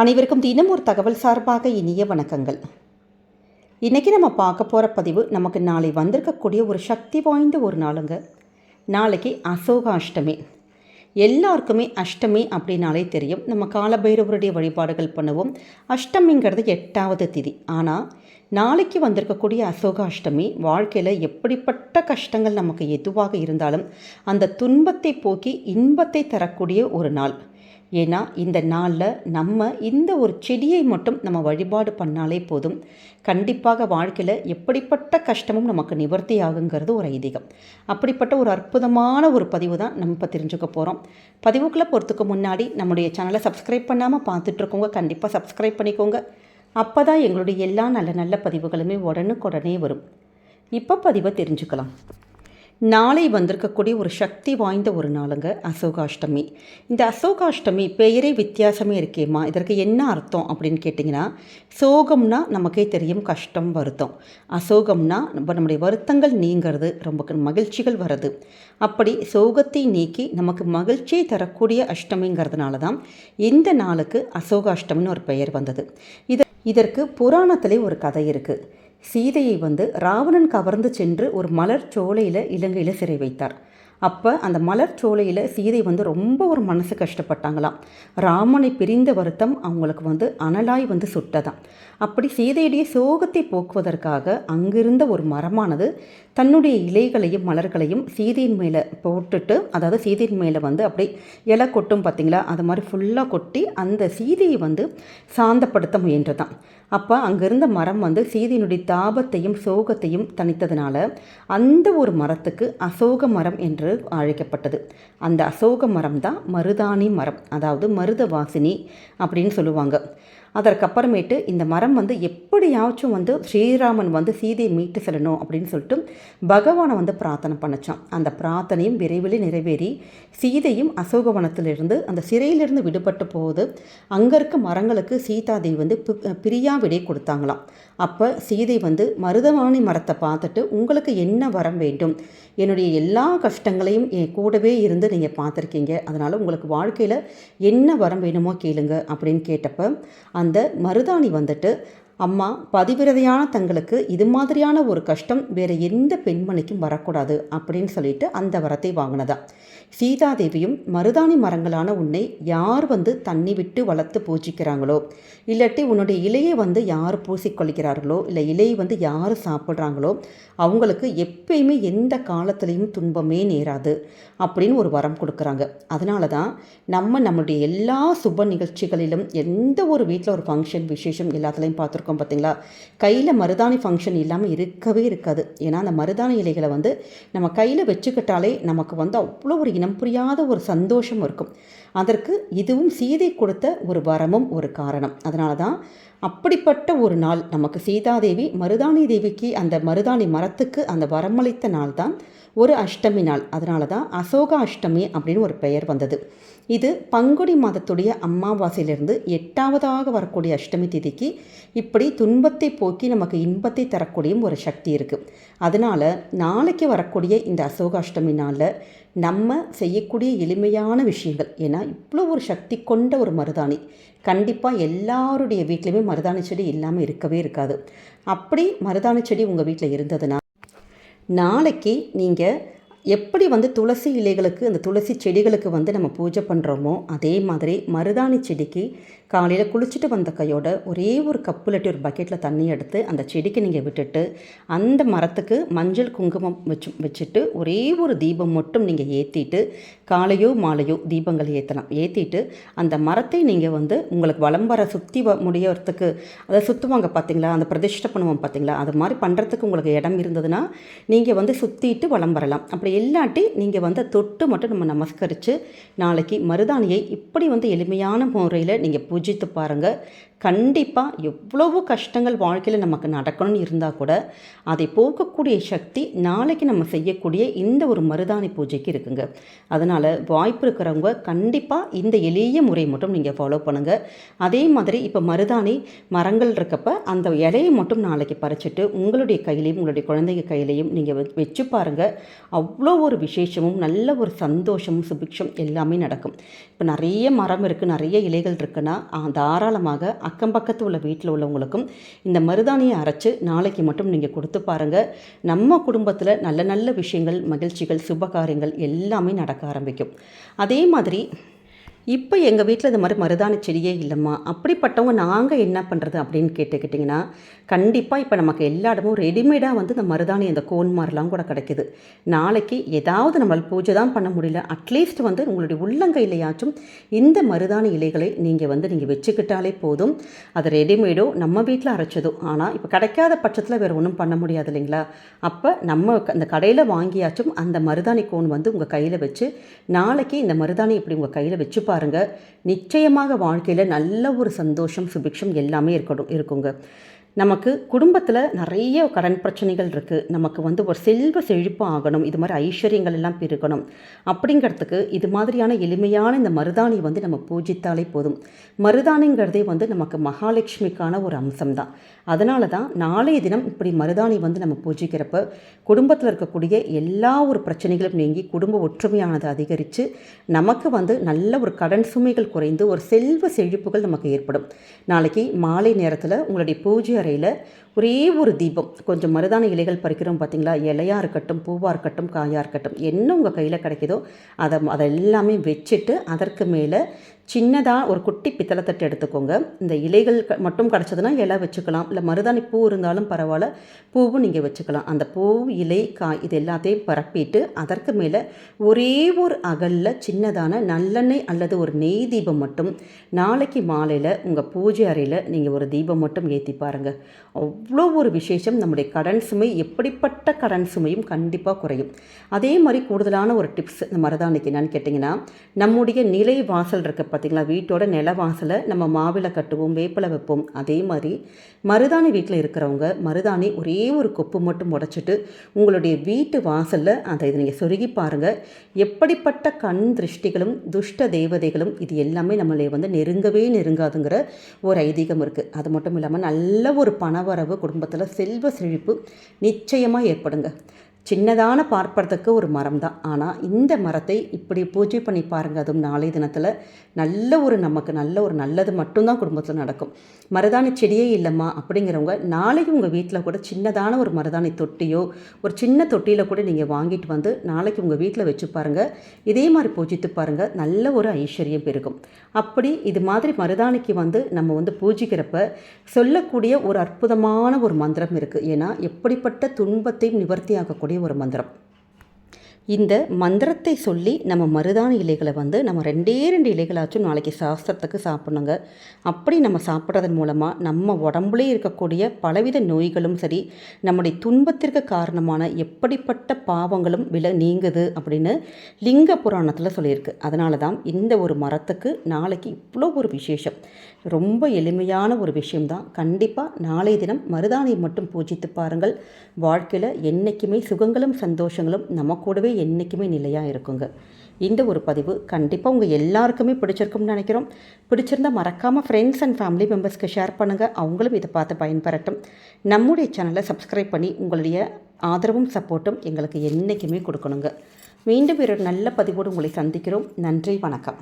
அனைவருக்கும் தினம் ஒரு தகவல் சார்பாக இனிய வணக்கங்கள். இன்றைக்கி நம்ம பார்க்க போகிற பதிவு நமக்கு நாளை வந்திருக்கக்கூடிய ஒரு சக்தி வாய்ந்த ஒரு நாளுங்க. நாளைக்கு அசோக அஷ்டமி எல்லாருக்குமே அஷ்டமி அப்படின்னாலே தெரியும். நம்ம காலபைரவருடைய வழிபாடுகள் பண்ணுவோம். அஷ்டமிங்கிறது எட்டாவது திதி. ஆனால் நாளைக்கு வந்திருக்கக்கூடிய அசோக அஷ்டமி வாழ்க்கையில் எப்படிப்பட்ட கஷ்டங்கள் நமக்கு எதுவாக இருந்தாலும் அந்த துன்பத்தை போக்கி இன்பத்தை தரக்கூடிய ஒரு நாள். ஏன்னா இந்த நாளில் நம்ம இந்த ஒரு செடியை மட்டும் நம்ம வழிபாடு பண்ணாலே போதும். கண்டிப்பாக வாழ்க்கையில் எப்படிப்பட்ட கஷ்டமும் நமக்கு நிவர்த்தி ஆகுங்கிறது ஒரு ஐதீகம். அப்படிப்பட்ட ஒரு அற்புதமான ஒரு பதிவு தான் நம்ம இப்போ தெரிஞ்சுக்க போகிறோம் பதிவுக்குள்ளே போகிறதுக்கு முன்னாடி நம்முடைய சேனலை சப்ஸ்கிரைப் பண்ணாமல் பார்த்துட்ருக்கோங்க கண்டிப்பாக சப்ஸ்கிரைப் பண்ணிக்கோங்க. அப்போ தான் எங்களுடைய எல்லா நல்ல நல்ல பதிவுகளுமே உடனுக்குடனே வரும். இப்போ பதிவை தெரிஞ்சுக்கலாம். நாளை வந்திருக்கக்கூடிய ஒரு சக்தி வாய்ந்த ஒரு நாளுங்க அசோகாஷ்டமி. இந்த அசோகாஷ்டமி பெயரே வித்தியாசமே இருக்கேம்மா. இதற்கு என்ன அர்த்தம் அப்படின்னு கேட்டிங்கன்னா சோகம்னா நமக்கே தெரியும் கஷ்டம் வருத்தம். அசோகம்னா நம்ம நம்முடைய வருத்தங்கள் நீங்கிறது ரொம்ப மகிழ்ச்சிகள் வருது அப்படி சோகத்தை நீக்கி நமக்கு மகிழ்ச்சியை தரக்கூடிய அஷ்டமிங்கிறதுனால தான் இந்த நாளுக்கு அசோகாஷ்டமின்னு ஒரு பெயர் வந்தது. இது இதற்கு புராணத்திலே ஒரு கதை இருக்குது சீதையை வந்து ராவணன் கவர்ந்து சென்று ஒரு மலர் சோலையில் இலங்கையில் சிறை வைத்தார். அப்போ அந்த மலர் சோலையில் சீதை வந்து ரொம்ப ஒரு மனசு கஷ்டப்பட்டாங்களாம். ராமனை பிரிந்த வருத்தம் அவங்களுக்கு வந்து அனலாய் வந்து சுட்டதாம். அப்படி சீதையுடைய சோகத்தை போக்குவதற்காக அங்கிருந்த ஒரு மரமானது தன்னுடைய இலைகளையும் மலர்களையும் சீதையின் மேலே போட்டுட்டு அதாவது சீதையின் மேலே வந்து அப்படி இலை கொட்டும் பார்த்திங்களா அது மாதிரி ஃபுல்லாக கொட்டி அந்த சீதையை வந்து சாந்தப்படுத்த முயன்றதான் அப்போ அங்கிருந்த மரம் வந்து சீதையினுடைய தாபத்தையும் சோகத்தையும் தணித்ததுனால அந்த ஒரு மரத்துக்கு அசோக மரம் என்று அழைக்கப்பட்டது. அந்த அசோக மரம் தான் மருதாணி மரம். அதாவது மருத வாசினி அப்படின்னு சொல்லுவாங்க. அதற்கப்புறமேட்டு இந்த மரம் வந்து எப்படியாச்சும் வந்து ஸ்ரீராமன் வந்து சீதையை மீட்டு செல்லணும் அப்படின்னு சொல்லிட்டு பகவானை வந்து பிரார்த்தனை பண்ணிச்சான். அந்த பிரார்த்தனையும் விரைவில் நிறைவேறி சீதையும் அசோகவனத்திலிருந்து அந்த சிறையிலிருந்து விடுபட்டு போகுது. அங்கே இருக்க மரங்களுக்கு சீதாதேவி வந்து பிரியா விடை கொடுத்தாங்களாம். அப்போ சீதை வந்து மருதவாணி மரத்தை பார்த்துட்டு உங்களுக்கு என்ன வரம் வேண்டும்? என்னுடைய எல்லா கஷ்டங்களையும் என் கூடவே இருந்து நீங்கள் பார்த்துருக்கீங்க. அதனால் உங்களுக்கு வாழ்க்கையில் என்ன வரம் வேணுமோ கேளுங்க. அப்படின்னு கேட்டப்போ அந்த மருதாணி வந்துட்டு அம்மா பதிவிரதையான தங்களுக்கு இது மாதிரியான ஒரு கஷ்டம் வேறு எந்த பெண்மணிக்கும் வரக்கூடாது அப்படின்னு சொல்லிட்டு அந்த வரத்தை வாங்கினதா. சீதாதேவியும் மருதாணி மரங்களான உன்னை யார் வந்து தண்ணி விட்டு வளர்த்து பூஜிக்கிறாங்களோ இல்லாட்டி உன்னுடைய இலையை வந்து யார் பூசிக்கொள்கிறார்களோ இல்லை இலையை வந்து யார் சாப்பிட்றாங்களோ அவங்களுக்கு எப்பயுமே எந்த காலத்துலேயும் துன்பமே நேராது அப்படின்னு ஒரு வரம் கொடுக்குறாங்க. அதனால தான் நம்ம நம்மளுடைய எல்லா சுப நிகழ்ச்சிகளிலும் எந்த ஒரு வீட்டில் ஒரு ஃபங்க்ஷன் விசேஷம் எல்லாத்துலேயும் பார்த்துருக்கோம். பார்த்தீங்களா கையில் மருதாணி ஃபங்க்ஷன் இல்லாமல் இருக்கவே இருக்காது. ஏன்னா அந்த மருதாணி இலைகளை வந்து நம்ம கையில் வச்சுக்கிட்டாலே நமக்கு வந்து அவ்வளோ ஒரு இனம் புரியாத ஒரு சந்தோஷம் இருக்கும். அதற்கு இதுவும் சீதை கொடுத்த ஒரு வரமும் ஒரு காரணம். அதனால தான் அப்படிப்பட்ட ஒரு நாள் நமக்கு சீதாதேவி மருதாணி தேவிக்கு அந்த மருதாணி மரத்துக்கு அந்த வரமளித்த நாள் தான் ஒரு அஷ்டமி நாள். அதனால தான் அசோக அஷ்டமி அப்படின்னு ஒரு பெயர் வந்தது. இது பங்குடி மாதத்துடைய அமாவாசையிலிருந்து எட்டாவதாக வரக்கூடிய அஷ்டமி திதிக்கு இப்படி துன்பத்தை போக்கி நமக்கு இன்பத்தை தரக்கூடிய ஒரு சக்தி இருக்குது அதனால் நாளைக்கு வரக்கூடிய இந்த அசோக அஷ்டமி நாளில் நம்ம செய்யக்கூடிய எளிமையான விஷயங்கள். ஏன்னா இவ்வளோ ஒரு சக்தி கொண்ட ஒரு மருதாணி. கண்டிப்பாக எல்லாருடைய வீட்லேயுமே மருதாணி செடி இல்லாமல் இருக்கவே இருக்காது. அப்படி மருதாணி செடி உங்கள் வீட்டில் இருந்ததுன்னா நாளைக்கு நீங்கள் எப்படி வந்து துளசி இலைகளுக்கு அந்த துளசி செடிகளுக்கு வந்து நம்ம பூஜை பண்ணுறோமோ அதே மாதிரி மருதாணி செடிக்கு காலையில் குளிச்சுட்டு வந்த கையோட ஒரே ஒரு கப்பு இல்லாட்டி ஒரு பக்கெட்டில் தண்ணி எடுத்து அந்த செடிக்கு நீங்கள் விட்டுட்டு அந்த மரத்துக்கு மஞ்சள் குங்குமம் வச்சு வச்சுட்டு ஒரே ஒரு தீபம் மட்டும் நீங்கள் ஏற்றிட்டு காலையோ மாலையோ தீபங்கள் ஏற்றலாம் ஏற்றிட்டு அந்த மரத்தை நீங்கள் வந்து உங்களுக்கு வளம் வர சுற்றி வ முடியறதுக்கு அதை சுற்றுவாங்க பார்த்தீங்களா அந்த பிரதிஷ்டை பண்ணுவோம் பார்த்தீங்களா அது மாதிரி பண்ணுறதுக்கு உங்களுக்கு இடம் இருந்ததுன்னா நீங்கள் வந்து சுற்றிட்டு வளம் வரலாம். அப்படி இல்லாட்டி நீங்கள் வந்து தொட்டு மட்டும் நம்ம நமஸ்கரித்து நாளைக்கு மருதாணியை இப்படி வந்து எளிமையான முறையில் நீங்கள் ருஜித்து பாருங்கள் கண்டிப்பாக எவ்வளவோ கஷ்டங்கள் வாழ்க்கையில் நமக்கு நடக்கணும்னு இருந்தால் கூட அதை போக்கக்கூடிய சக்தி நாளைக்கு நம்ம செய்யக்கூடிய இந்த ஒரு மருதாணி பூஜைக்கு இருக்குங்க. அதனால் வாய்ப்பு இருக்கிறவங்க கண்டிப்பாக இந்த எளிய முறை மட்டும் நீங்கள் ஃபாலோ பண்ணுங்கள் அதே மாதிரி இப்போ மருதாணி மரங்கள் இருக்கப்ப அந்த இலையை மட்டும் நாளைக்கு பறிச்சிட்டு உங்களுடைய கையிலையும் உங்களுடைய குழந்தைங்க கையிலையும் நீங்கள் வச்சு பாருங்கள் அவ்வளோ ஒரு விசேஷமும் நல்ல ஒரு சந்தோஷமும் சுபிக்ஷம் எல்லாமே நடக்கும். இப்போ நிறைய மரம் இருக்குது நிறைய இலைகள் இருக்குன்னா தாராளமாக அக்கம் பக்கத்து உள்ள வீட்டில் உள்ளவங்களுக்கும் இந்த மருதாணியை அரைச்சு நாளைக்கு மட்டும் நீங்கள் கொடுத்து பாருங்கள் நம்ம குடும்பத்தில் நல்ல நல்ல விஷயங்கள் மகிழ்ச்சிகள் சுபகாரியங்கள் எல்லாமே நடக்க ஆரம்பிக்கும். அதே மாதிரி இப்போ எங்கள் வீட்டில் இந்த மாதிரி மருதாணி செடியே இல்லைம்மா. அப்படிப்பட்டவங்க நாங்கள் என்ன பண்ணுறது அப்படின்னு கேட்டுக்கிட்டிங்கன்னா கண்டிப்பாக இப்போ நமக்கு எல்லா இடமும் ரெடிமேடாக வந்து இந்த மருதாணி அந்த கோன் மாதிரிலாம் கூட கிடைக்குது. நாளைக்கு ஏதாவது நம்மளால் பூஜை தான் பண்ண முடியல. அட்லீஸ்ட் வந்து உங்களுடைய உள்ளங்கையிலையாச்சும் இந்த மருதாணி இலைகளை நீங்கள் வந்து நீங்கள் வச்சுக்கிட்டாலே போதும். அது ரெடிமேடோ நம்ம வீட்டில் அரைச்சதோ. ஆனால் இப்போ கிடைக்காத பட்சத்தில் வேறு ஒன்றும் பண்ண முடியாது இல்லைங்களா? அப்போ நம்ம அந்த கடையில் வாங்கியாச்சும் அந்த மருதாணி கோன் வந்து உங்கள் கையில் வச்சு நாளைக்கு இந்த மருதாணி இப்படி உங்கள் கையில் வச்சு பாருங்கள் நிச்சயமாக வாழ்க்கையில் நல்ல ஒரு சந்தோஷம் சுபிக்ஷம் எல்லாமே இருக்கணும் இருக்குங்க. நமக்கு குடும்பத்தில் நிறைய கடன் பிரச்சனைகள் இருக்குது நமக்கு வந்து ஒரு செல்வ செழிப்பு ஆகணும். இது மாதிரி ஐஸ்வர்யங்கள் எல்லாம் பெருகணும். அப்படிங்கிறதுக்கு இது மாதிரியான எளிமையான இந்த மருதாணி வந்து நம்ம பூஜித்தாலே போதும். மருதாணிங்கிறதே வந்து நமக்கு மகாலட்சுமிக்கான ஒரு அம்சம்தான். அதனால தான் நாளைய தினம் இப்படி மருதாணி வந்து நம்ம பூஜிக்கிறப்ப குடும்பத்தில் இருக்கக்கூடிய எல்லா ஒரு பிரச்சனைகளும் நீங்கி குடும்ப ஒற்றுமையானது அதிகரித்து நமக்கு வந்து நல்ல ஒரு கடன் சுமைகள் குறைந்து ஒரு செல்வ செழிப்புகள் நமக்கு ஏற்படும். நாளைக்கு மாலை நேரத்தில் உங்களுடைய பூஜை கையில் ஒரே ஒரு தீபம். கொஞ்சம் மருதான இலைகள் பறிக்கிறோம் பார்த்தீங்களா இலையாக இருக்கட்டும் பூவாக இருக்கட்டும் காயாக இருக்கட்டும் என்ன உங்கள் கையில் கிடைக்குதோ அதை அதை எல்லாமே வச்சுட்டு அதற்கு மேலே சின்னதாக ஒரு குட்டி பித்தளை தட்டு எடுத்துக்கோங்க. இந்த இலைகள் மட்டும் கிடச்சதுன்னா இலை வச்சுக்கலாம். இல்லை மருதாணி பூ இருந்தாலும் பரவாயில்ல. பூவும் நீங்கள் வச்சுக்கலாம். அந்த பூ இலை காய் இது எல்லாத்தையும் பரப்பிட்டு அதற்கு மேலே ஒரே ஒரு அகலில் சின்னதான நல்லெண்ணெய் அல்லது ஒரு நெய் தீபம் மட்டும் நாளைக்கு மாலையில் உங்கள் பூஜை அறையில் நீங்கள் ஒரு தீபம் மட்டும் ஏற்றி பாருங்கள் அவ்வளோ ஒரு விசேஷம். நம்முடைய கடன் சுமை எப்படிப்பட்ட கடன் சுமையும் கண்டிப்பாக குறையும். அதே மாதிரி கூடுதலான ஒரு டிப்ஸ் இந்த மருதாணிக்கு என்னன்னு கேட்டிங்கன்னா நம்முடைய நிலை வாசல் இருக்க பார்த்திங்களா? வீட்டோட நில வாசலை நம்ம மாவிலை கட்டுவோம் வேப்பிலை வைப்போம். அதே மாதிரி மருதாணி வீட்டில் இருக்கிறவங்க மருதாணி ஒரே ஒரு கொப்பு மட்டும் உடச்சிட்டு உங்களுடைய வீட்டு வாசலில் அதை இதை நீங்கள் சொருகி பாருங்கள் எப்படிப்பட்ட கண் திருஷ்டிகளும் துஷ்ட தேவதைகளும் இது எல்லாமே நம்மளை வந்து நெருங்கவே நெருங்காதுங்கிற ஒரு ஐதீகம் இருக்குது அது மட்டும் இல்லாமல் நல்ல ஒரு பணவரவு குடும்பத்தில் செல்வ செழிப்பு நிச்சயமாக ஏற்படுங்க. சின்னதான பார்ப்பதற்கு ஒரு மரம் தான் ஆனால் இந்த மரத்தை இப்படி பூஜை பண்ணி பாருங்கள் அதுவும் நாளை தினத்தில் நல்ல ஒரு நமக்கு நல்ல ஒரு நல்லது மட்டும்தான் குடும்பத்தில் நடக்கும். மருதாணி செடியே இல்லைம்மா அப்படிங்கிறவங்க நாளைக்கு உங்கள் வீட்டில் கூட சின்னதான ஒரு மருதாணி தொட்டியோ ஒரு சின்ன தொட்டியில் கூட நீங்கள் வாங்கிட்டு வந்து நாளைக்கு உங்கள் வீட்டில் வச்சு பாருங்கள் இதே மாதிரி பூஜித்து பாருங்கள் நல்ல ஒரு ஐஸ்வர்யம் பெருகும். அப்படி இது மாதிரி மருதாணிக்கு வந்து நம்ம வந்து பூஜிக்கிறப்ப சொல்லக்கூடிய ஒரு அற்புதமான ஒரு மந்திரம் இருக்குது ஏன்னா எப்படிப்பட்ட துன்பத்தையும் நிவர்த்தி ஆகக்கூடிய ஒரு மந்திரம். இந்த மந்திரத்தை சொல்லி நம்ம மருதாணி இலைகளை வந்து நம்ம ரெண்டே ரெண்டு இலைகளாச்சும் நாளைக்கு சாஸ்திரத்துக்கு சாப்பிடணுங்க. அப்படி நம்ம சாப்பிட்றதன் மூலமாக நம்ம உடம்புலே இருக்கக்கூடிய பலவித நோய்களும் சரி நம்முடைய துன்பத்திற்கு காரணமான எப்படிப்பட்ட பாவங்களும் வில நீங்குது அப்படின்னு லிங்க புராணத்தில் சொல்லியிருக்கு. அதனால தான் இந்த ஒரு மரத்துக்கு நாளைக்கு இவ்வளோ ஒரு விசேஷம். ரொம்ப எளிமையான ஒரு விஷயம்தான். கண்டிப்பாக நாளைய தினம் மருதாணியை மட்டும் பூஜித்து பாருங்கள். வாழ்க்கையில் என்றைக்குமே சுகங்களும் சந்தோஷங்களும் நம்ம கூடவே என்றைக்குமே நிலையாக இருக்குங்க. இந்த ஒரு பதிவு கண்டிப்பாக உங்கள் எல்லாருக்குமே பிடிச்சிருக்கும்னு நினைக்கிறோம். பிடிச்சிருந்தா மறக்காமல் ஃப்ரெண்ட்ஸ் அண்ட் ஃபேமிலி மெம்பர்ஸ்க்கு ஷேர் பண்ணுங்கள் அவங்களும் இதை பார்த்து பயன்பெறட்டும். நம்முடைய சேனலை சப்ஸ்கிரைப் பண்ணி உங்களுடைய ஆதரவும் சப்போர்ட்டும் எங்களுக்கு என்றைக்குமே கொடுக்கணுங்க. மீண்டும் ஒரு நல்ல பதிவோடு உங்களை சந்திக்கிறோம். நன்றி வணக்கம்.